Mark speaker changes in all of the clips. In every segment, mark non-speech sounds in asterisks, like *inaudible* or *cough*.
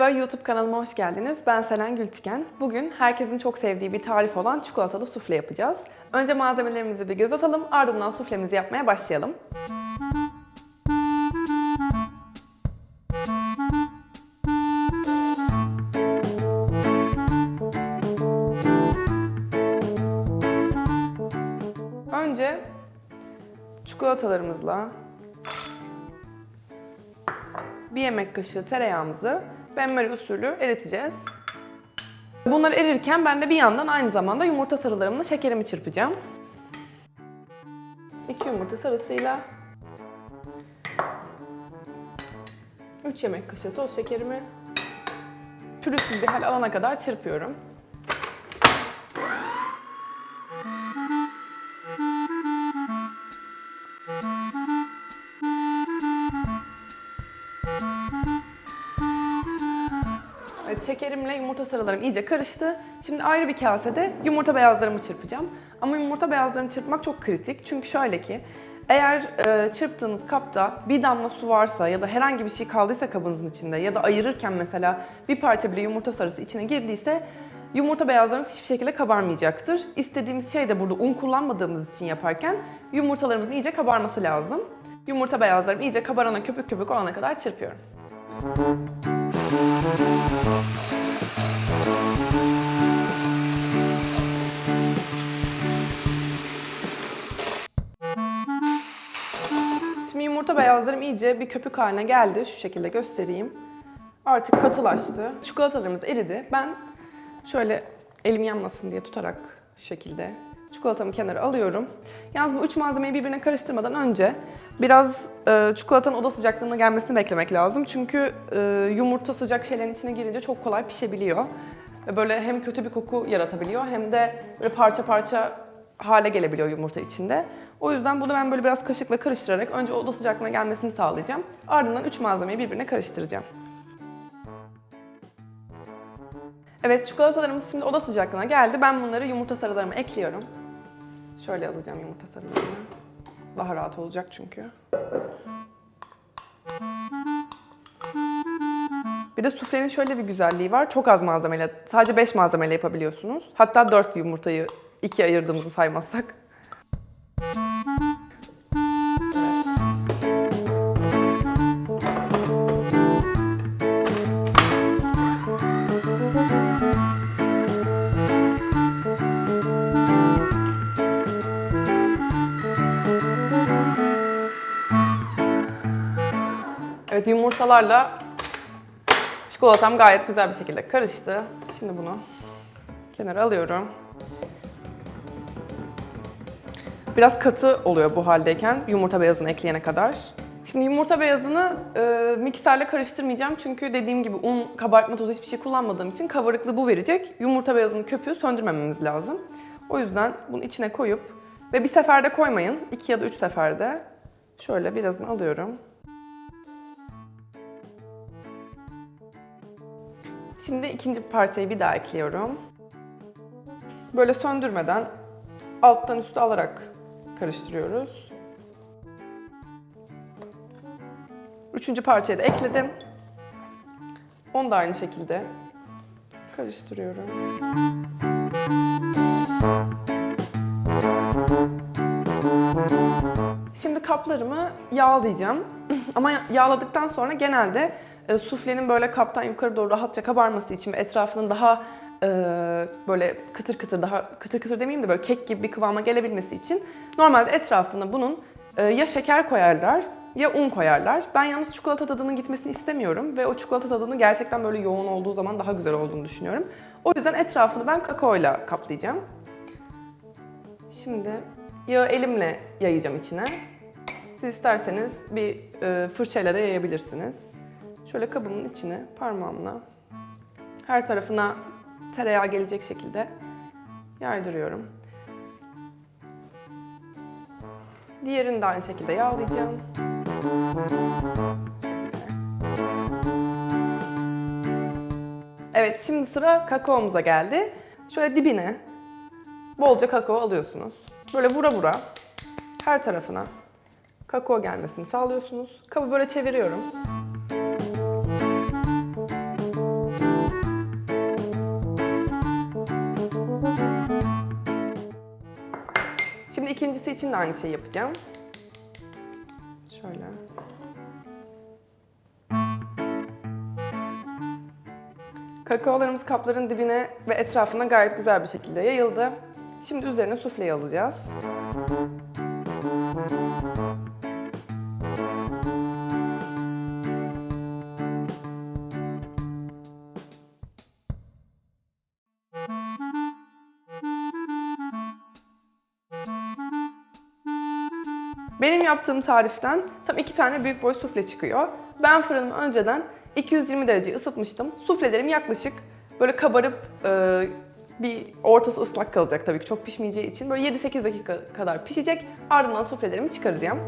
Speaker 1: Merhaba YouTube kanalıma hoş geldiniz. Ben Selen Gültiken. Bugün herkesin çok sevdiği bir tarif olan çikolatalı sufle yapacağız. Önce malzemelerimizi bir göz atalım, ardından suflemizi yapmaya başlayalım. Önce çikolatalarımızla bir yemek kaşığı tereyağımızı benmari usulü eriteceğiz. Bunlar erirken ben de bir yandan aynı zamanda yumurta sarılarımla şekerimi çırpacağım. 2 yumurta sarısıyla 3 yemek kaşığı toz şekerimi pürüzsüz bir hal alana kadar çırpıyorum. Evet, şekerimle yumurta sarılarım iyice karıştı. Şimdi ayrı bir kasede yumurta beyazlarımı çırpacağım. Ama yumurta beyazlarını çırpmak çok kritik. Çünkü şöyle ki, eğer e, çırptığınız kapta bir damla su varsa ya da herhangi bir şey kaldıysa kabınızın içinde ya da ayırırken mesela bir parça bile yumurta sarısı içine girdiyse yumurta beyazlarınız hiçbir şekilde kabarmayacaktır. İstediğimiz şey de burada un kullanmadığımız için yaparken yumurtalarımızın iyice kabarması lazım. Yumurta beyazlarım iyice kabarana köpük köpük olana kadar çırpıyorum. Şimdi yumurta beyazlarım iyice bir köpük haline geldi. Şu şekilde göstereyim. Artık katılaştı. Çikolatalarımız eridi. Ben şöyle elim yanmasın diye tutarak şu şekilde çikolatamı kenara alıyorum. Yalnız bu üç malzemeyi birbirine karıştırmadan önce biraz e, çikolatanın oda sıcaklığına gelmesini beklemek lazım. Çünkü e, yumurta sıcak şeylerin içine girince çok kolay pişebiliyor. Ve Böyle hem kötü bir koku yaratabiliyor hem de böyle parça parça hale gelebiliyor yumurta içinde. O yüzden bunu ben böyle biraz kaşıkla karıştırarak önce oda sıcaklığına gelmesini sağlayacağım. Ardından üç malzemeyi birbirine karıştıracağım. Evet çikolatalarımız şimdi oda sıcaklığına geldi. Ben bunları yumurta sarılarıma ekliyorum. Şöyle alacağım yumurta sarılarını. Daha rahat olacak çünkü. Bir de suflenin şöyle bir güzelliği var. Çok az malzemeyle, sadece 5 malzemeyle yapabiliyorsunuz. Hatta 4 yumurtayı ikiye ayırdığımızı saymazsak. Evet yumurtalarla çikolatam gayet güzel bir şekilde karıştı. Şimdi bunu kenara alıyorum. Biraz katı oluyor bu haldeyken yumurta beyazını ekleyene kadar. Şimdi yumurta beyazını e, mikserle karıştırmayacağım çünkü dediğim gibi un, kabartma tozu hiçbir şey kullanmadığım için kabarıklığı bu verecek. Yumurta beyazının köpüğü söndürmememiz lazım. O yüzden bunu içine koyup ve bir seferde koymayın, iki ya da üç seferde şöyle birazını alıyorum. Şimdi ikinci parçayı bir daha ekliyorum. Böyle söndürmeden alttan üstü alarak karıştırıyoruz. Üçüncü parçayı da ekledim. Onu da aynı şekilde karıştırıyorum. Şimdi kaplarımı yağlayacağım. *laughs* Ama yağladıktan sonra genelde e, suflenin böyle kaptan yukarı doğru rahatça kabarması için etrafının daha e, böyle kıtır kıtır daha kıtır kıtır demeyeyim de böyle kek gibi bir kıvama gelebilmesi için normalde etrafına bunun e, ya şeker koyarlar ya un koyarlar. Ben yalnız çikolata tadının gitmesini istemiyorum ve o çikolata tadının gerçekten böyle yoğun olduğu zaman daha güzel olduğunu düşünüyorum. O yüzden etrafını ben kakaoyla kaplayacağım. Şimdi yağı elimle yayacağım içine. Siz isterseniz bir e, fırçayla da yayabilirsiniz. Şöyle kabımın içine parmağımla her tarafına tereyağı gelecek şekilde yaydırıyorum. Diğerini de aynı şekilde yağlayacağım. Evet, şimdi sıra kakaomuza geldi. Şöyle dibine bolca kakao alıyorsunuz. Böyle vura vura her tarafına kakao gelmesini sağlıyorsunuz. Kabı böyle çeviriyorum. İkincisi için de aynı şeyi yapacağım. Şöyle. Kakaolarımız kapların dibine ve etrafına gayet güzel bir şekilde yayıldı. Şimdi üzerine sufleyi alacağız. Benim yaptığım tariften tam iki tane büyük boy sufle çıkıyor. Ben fırınımı önceden 220 derece ısıtmıştım. Suflelerim yaklaşık böyle kabarıp e, bir ortası ıslak kalacak tabii ki çok pişmeyeceği için. Böyle 7-8 dakika kadar pişecek. Ardından suflelerimi çıkaracağım.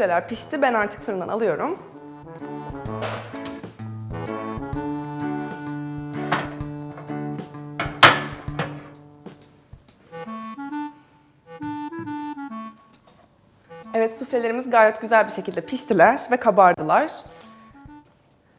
Speaker 1: Sufleler pişti. Ben artık fırından alıyorum. Evet, suflelerimiz gayet güzel bir şekilde piştiler ve kabardılar.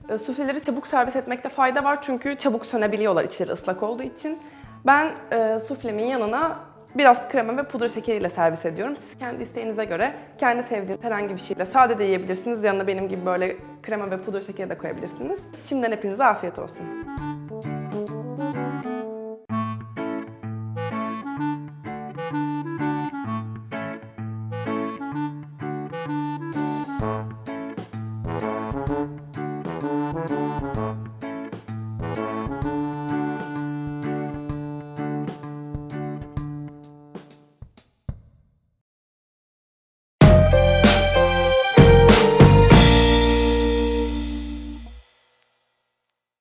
Speaker 1: E, Sufleleri çabuk servis etmekte fayda var çünkü çabuk sönebiliyorlar içleri ıslak olduğu için. Ben e, suflemin yanına biraz krema ve pudra şekeriyle servis ediyorum. Siz kendi isteğinize göre, kendi sevdiğiniz herhangi bir şeyle sade de yiyebilirsiniz. Yanına benim gibi böyle krema ve pudra şekeri de koyabilirsiniz. Şimdiden hepinize afiyet olsun.